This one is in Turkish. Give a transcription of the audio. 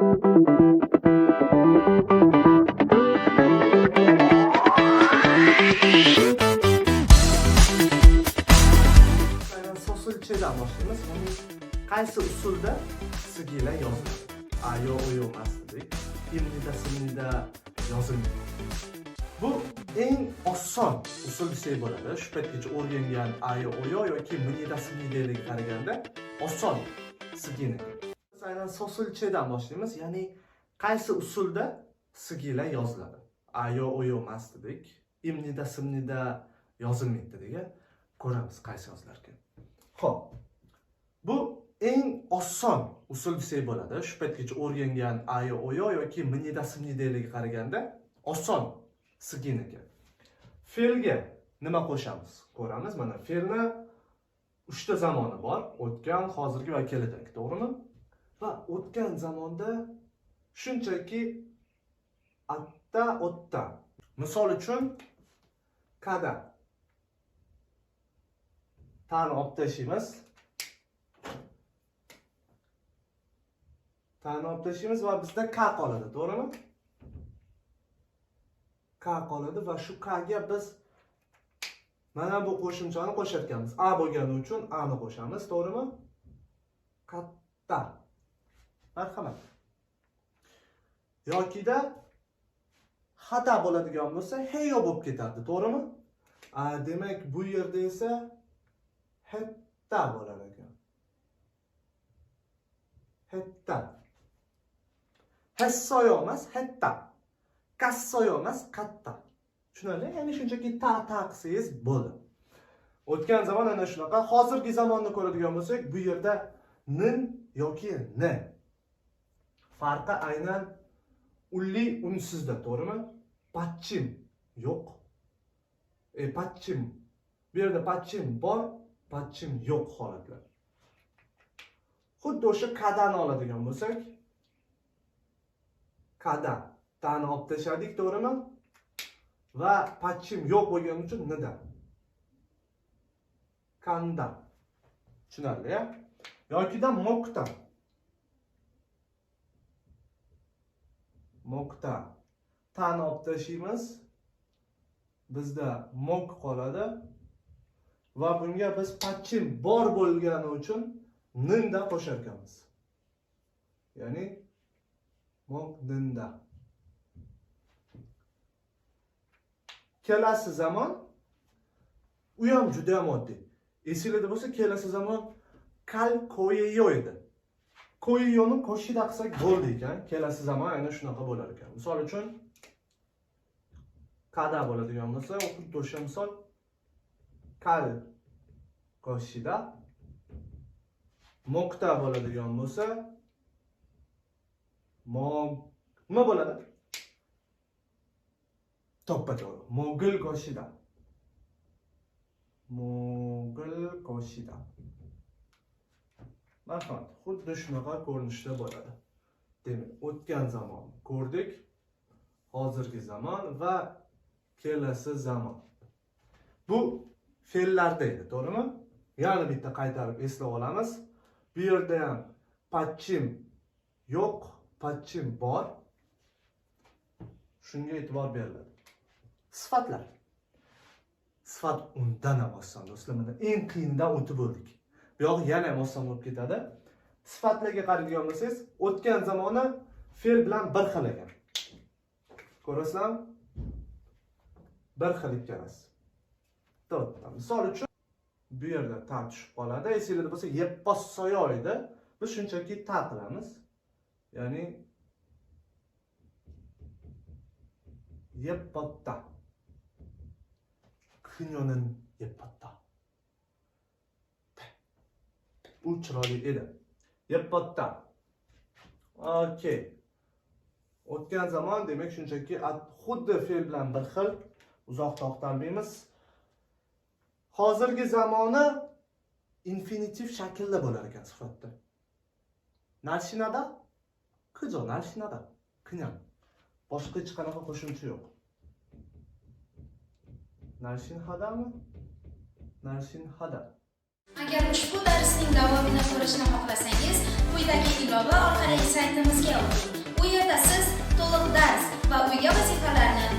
Aynan so'zilchadan boshlaymiz. Ya'ni qaysi usulda sigilar yoziladi? A yo o yo emas dedik. Imnida simnida yozilmaydi. Bu eng oson usul desak bo'ladi. Shu paytgacha o'rgangan a yo o yo yoki minida simnidaga qaraganda oson sigina. Aynan so'zilchadan boshlaymiz. Ya'ni qaysi usulda sigilar yoziladi? A yo o yo emas dedik. Imnida simnida yozilmaydi degan ko'ramiz qaysi yozilar ekan. Xo'p. Bu eng oson usul desak bo'ladi. Shu paytgacha o'rgangan a yo o yo yoki minida simnidaga qaraganda oson sigin ekan. Fe'lga nima qo'shamiz? Ko'ramiz. Mana fe'lni uchta zamoni bor. O'tgan, hozirgi va kelajak, to'g'rimi? Va o'tgan zamonda shunchaki atta, o'tda. Misol uchun kada tani olib tashlaymiz. Tani olib tashlaymiz va bizda k qoladi, to'g'rimi? K qoladi va shu k ga biz mana bu qo'shimchani qo'shayotganmiz. A bo'lgani uchun a ni qo'shamiz, to'g'rimi? Katta. Marhamat. Yokida xato bo'ladigan bo'lsa, heyo bo'lib ketadi, to'g'rimi? Demak, bu yerda esa hetta bo'lar ekan. Hetta. Hassoyo emas, hetta. Kassoyo emas, katta. Tushunarli? Ya'ni shunchaki ta ta qilsangiz bo'ldi. O'tgan zamon ana shunaqa. Hozirgi zamonni ko'radigan bo'lsak, bu yerda nin yoki n. Farqi aynan unli unsizda, to'g'rimi? Patchim yo'q. E, patchim. Bu yerda patchim bor, patchim yo'q holatlar. Xuddi o'sha kadani oladigan bo'lsak, kada tani olib tashladik, to'g'rimi? Va patchim yo'q bo'lgani uchun nida. Kanda. Tushunarli, ya? Yokida mokta. Mokta. Tani olib tashlaymiz. Bizda mok qoladi. va bunga biz patchim bor bo'lgani uchun ninda qo'shar. Ya'ni mok ninda. Kelasi zamon u ham juda ham oddiy. Esingizda bo'lsa, kelasi kal koyeyo edi. Koyeyoni koshida qilsak bo'ldi ekan. Kelasi zamon aynan shunaqa bo'lar ekan. Misol uchun kada bo'ladigan bo'lsa, xuddi o'sha misol kal qoshida moqta bo'ladigan bo'lsa mog nima bo'ladi toppa to'g'ri mogil qoshida mogil qoshida marhamat xuddi shunaqa ko'rinishda bo'ladi demak o'tgan zamon ko'rdik hozirgi zamon va kelasi zamon bu fe'llarda edi, to'g'rimi? Yana bitta qaytarib eslab olamiz. Bu yerda ham patchim yo'q, patchim bor. Shunga e'tibor beriladi. Sifatlar. Sifat undan ham oson, do'stlar. Eng qiyinidan o'tib o'ldik. Bu yoq yana oson bo'lib ketadi. Sifatlarga qaraydigan bo'lsangiz, o'tgan zamoni fe'l bilan bir xil ekan. Ko'rasizlarmi? Bir xil ikkalasi. To'g'ri. Misol uchun bu yerda ta tushib qoladi. Esingizda bo'lsa, yeppossoyo edi. Biz shunchaki ta qilamiz. Ya'ni yeppotta. Kunyonin yeppotta. Bu chiroyli edi. Yeppotta. Okey. O'tgan zamon demak shunchaki xuddi fe'l bilan bir xil uzoq to'xtalmaymiz. Hozirgi zamoni infinitiv shaklda bo'lar ekan sifatda. Narshinada qizo narshinada qinyam. Boshqa hech qanaqa qo'shimcha yo'q. Narshin hadami? Narshin hada. Agar ushbu darsning davomini ko'rishni xohlasangiz, quyidagi ilova orqali saytimizga o'ting. U yerda siz to'liq dars va uyga vazifalarni